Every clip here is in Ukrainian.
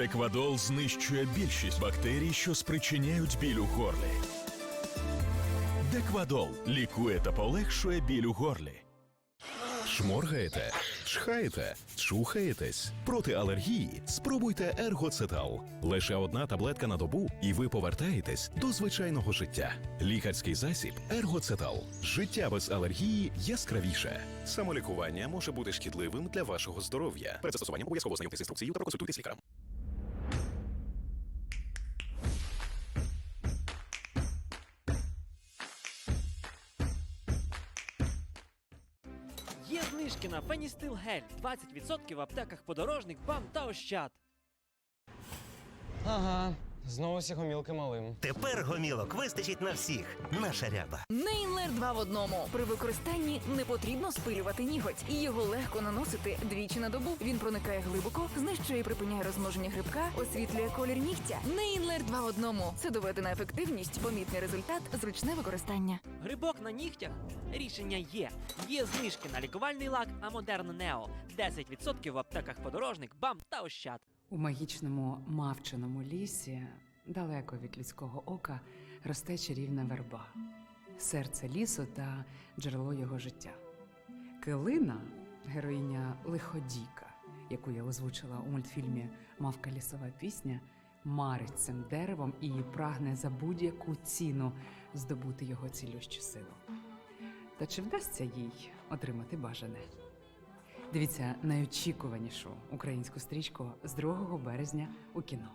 Деквадол знищує більшість бактерій, що спричиняють біль у горлі. Деквадол лікує та полегшує біль у горлі. Шморгаєте, чхаєте, чухаєтесь. Проти алергії спробуйте ергоцетал. Лише одна таблетка на добу, і ви повертаєтесь до звичайного життя. Лікарський засіб ергоцетал. Життя без алергії яскравіше. Самолікування може бути шкідливим для вашого здоров'я. Перед застосуванням обов'язково знайомтесь з інструкцією та проконсультуйтесь лікарем. Є знижки на Феністил Гель 20% в аптеках подорожник, бам та ощад. Ага, знову всі гомілки малим. Тепер гомілок вистачить на всіх. Наша ряба. Нейнлер 2 в одному. При використанні не потрібно спилювати ніготь, і його легко наносити двічі на добу. Він проникає глибоко, знищує і припиняє розмноження грибка, освітлює колір нігтя. Нейнлер 2 в одному. Це доведена ефективність, помітний результат, зручне використання. Грибок на нігтях? Рішення є. Є знижки на лікувальний лак Амодерн Нео 10% в аптеках подорожник, бам та ощад. У магічному мавчиному лісі, далеко від людського ока, росте чарівна верба, серце лісу та джерело його життя. Килина, героїня лиходійка, яку я озвучила у мультфільмі Мавка лісова пісня, марить цим деревом і прагне за будь-яку ціну здобути його цілющу силу. Та чи вдасться їй отримати бажане? Дивіться найочікуванішу українську стрічку з 2 березня у кіно.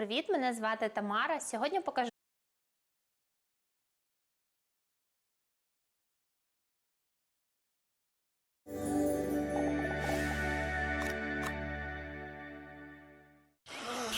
Привіт, мене звати Тамара. Сьогодні покажу.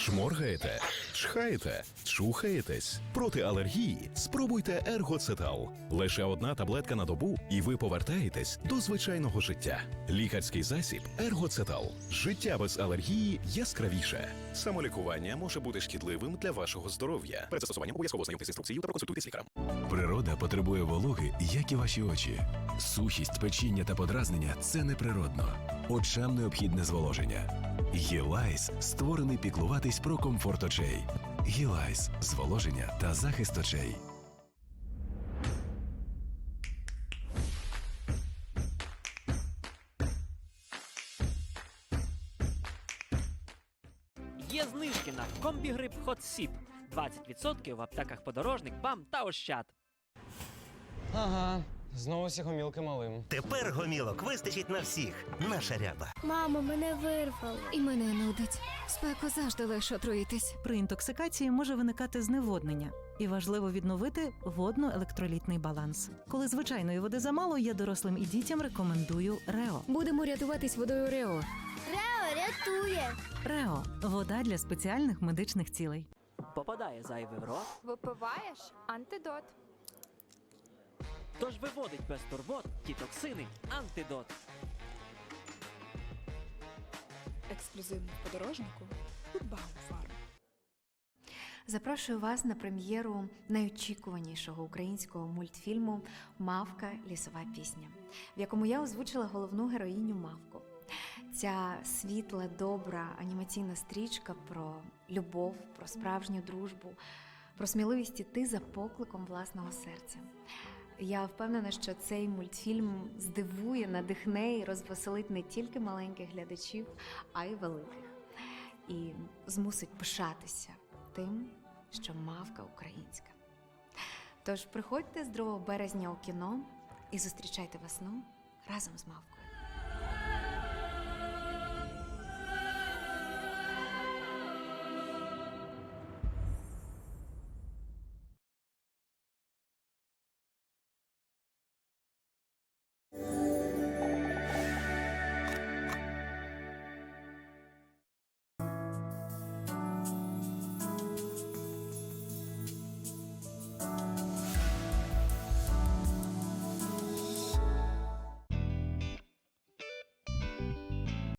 Шморгаєте, чхаєте, чухаєтесь. Проти алергії спробуйте ергоцетал. Лише одна таблетка на добу, і ви повертаєтесь до звичайного життя. Лікарський засіб ергоцетал. Життя без алергії яскравіше. Самолікування може бути шкідливим для вашого здоров'я. Перед застосуванням обов'язково знайомтесь з інструкцією та проконсультуйтесь з лікарем. Природа потребує вологи, як і ваші очі. Сухість, печіння та подразнення це неприродно. Очам необхідне зволоження. Гілайс створений піклуватись про комфорт очей. Гілайс зволоження та захист очей. Є знижки на комбігрип Hot Sip 20% в аптеках подорожник, бам та ощад. Ага, знову всі гомілки малим. Тепер гомілок вистачить на всіх. Наша ряба. Мамо, мене вирвало. І мене нудить. Спеку завжди легше отруїтись. При інтоксикації може виникати зневоднення, і важливо відновити водно-електролітний баланс. Коли звичайної води замало, я дорослим і дітям рекомендую Рео. Будемо рятуватись водою Рео. Рео рятує. Рео вода для спеціальних медичних цілей. Попадає зайвий в рот, Випиваєш антидот. Тож виводить без турбот ті токсини антидот. Ексклюзивно в подорожнику. Фарм. Запрошую вас на прем'єру найочікуванішого українського мультфільму Мавка лісова пісня, в якому я озвучила головну героїню Мавку. Ця світла, добра анімаційна стрічка про любов, про справжню дружбу, про сміливість іти за покликом власного серця. Я впевнена, що цей мультфільм здивує, надихне і розвеселить не тільки маленьких глядачів, а й великих. І змусить пишатися тим, що мавка українська. Тож приходьте з 2 березня у кіно і зустрічайте весну разом з мавкою.